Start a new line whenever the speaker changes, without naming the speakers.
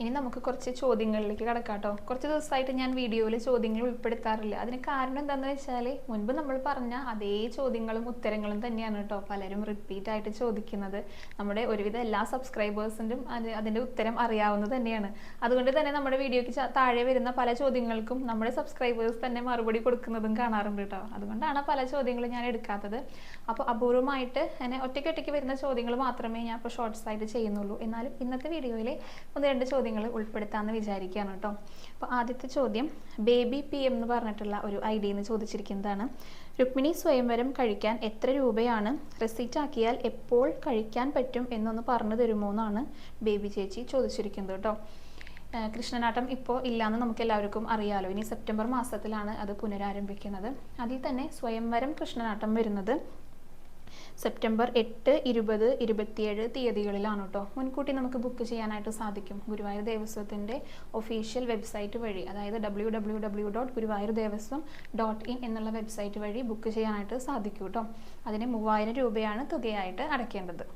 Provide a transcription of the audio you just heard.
ഇനി നമുക്ക് കുറച്ച് ചോദ്യങ്ങളിലേക്ക് കടക്കാം കേട്ടോ കുറച്ച് ദിവസമായിട്ട് ഞാൻ വീഡിയോയിൽ ചോദ്യങ്ങൾ ഉൾപ്പെടുത്താറില്ല. അതിന് കാരണം എന്താണെന്ന് വെച്ചാൽ മുൻപ് നമ്മൾ പറഞ്ഞ അതേ ചോദ്യങ്ങളും ഉത്തരങ്ങളും തന്നെയാണ് കേട്ടോ പലരും റിപ്പീറ്റ് ആയിട്ട് ചോദിക്കുന്നത്. നമ്മുടെ ഒരുവിധം എല്ലാ സബ്സ്ക്രൈബേഴ്സിനും അത് അതിന്റെ ഉത്തരം അറിയാവുന്നത് തന്നെയാണ്. അതുകൊണ്ട് തന്നെ നമ്മുടെ വീഡിയോയ്ക്ക് താഴെ വരുന്ന പല ചോദ്യങ്ങൾക്കും നമ്മുടെ സബ്സ്ക്രൈബേഴ്സ് തന്നെ മറുപടി കൊടുക്കുന്നതും കാണാറുണ്ട് കേട്ടോ. അതുകൊണ്ടാണ് പല ചോദ്യങ്ങളും ഞാൻ എടുക്കാത്തത്. അപ്പോൾ അപൂർവമായിട്ട് എന്നെ ഒറ്റയ്ക്ക് ഒറ്റയ്ക്ക് വരുന്ന ചോദ്യങ്ങൾ മാത്രമേ ഞാൻ ഇപ്പോൾ ഷോർട്ട്സ് ആയിട്ട് ചെയ്യുന്നുള്ളൂ. എന്നാലും ഇന്നത്തെ വീഡിയോയിൽ ഒന്ന് രണ്ട് ചോദ്യങ്ങൾ ഉൾപ്പെടുത്താമെന്ന് വിചാരിക്കുകയാണ് കേട്ടോ. അപ്പോൾ ആദ്യത്തെ ചോദ്യം ബേബി പി എം എന്ന് പറഞ്ഞിട്ടുള്ള ഒരു ഐ ഡി എന്ന് ചോദിച്ചിരിക്കുന്നതാണ്. രുക്മിണി സ്വയംവരം കഴിക്കാൻ എത്ര രൂപയാണ്? റെസീറ്റ് ആക്കിയാൽ എപ്പോൾ കഴിക്കാൻ പറ്റും എന്നൊന്ന് പറഞ്ഞു തരുമോ എന്നാണ് ബേബി ചേച്ചി ചോദിച്ചിരിക്കുന്നത് കേട്ടോ. കൃഷ്ണനാട്ടം ഇപ്പോൾ ഇല്ലയെന്ന് നമുക്ക് എല്ലാവർക്കും അറിയാലോ. ഇനി സെപ്റ്റംബർ മാസത്തിലാണ് അത് പുനരാരംഭിക്കുന്നത്. അതിൽ തന്നെ സ്വയംവരം കൃഷ്ണനാട്ടം വരുന്നത്. സെപ്റ്റംബർ എട്ട് ഇരുപത് ഇരുപത്തിയേഴ് തീയതികളിലാണ് കേട്ടോ. മുൻകൂട്ടി നമുക്ക് ബുക്ക് ചെയ്യാനായിട്ട് സാധിക്കും ഗുരുവായൂർ ദേവസ്വത്തിന്റെ ഒഫീഷ്യൽ വെബ്സൈറ്റ് വഴി. അതായത് W W W dot Guruvayur Devaswom dot in എന്നുള്ള വെബ്സൈറ്റ് വഴി ബുക്ക് ചെയ്യാനായിട്ട് സാധിക്കും കേട്ടോ. അതിന് മൂവായിരം രൂപയാണ് തുകയായിട്ട് അടയ്ക്കേണ്ടത്.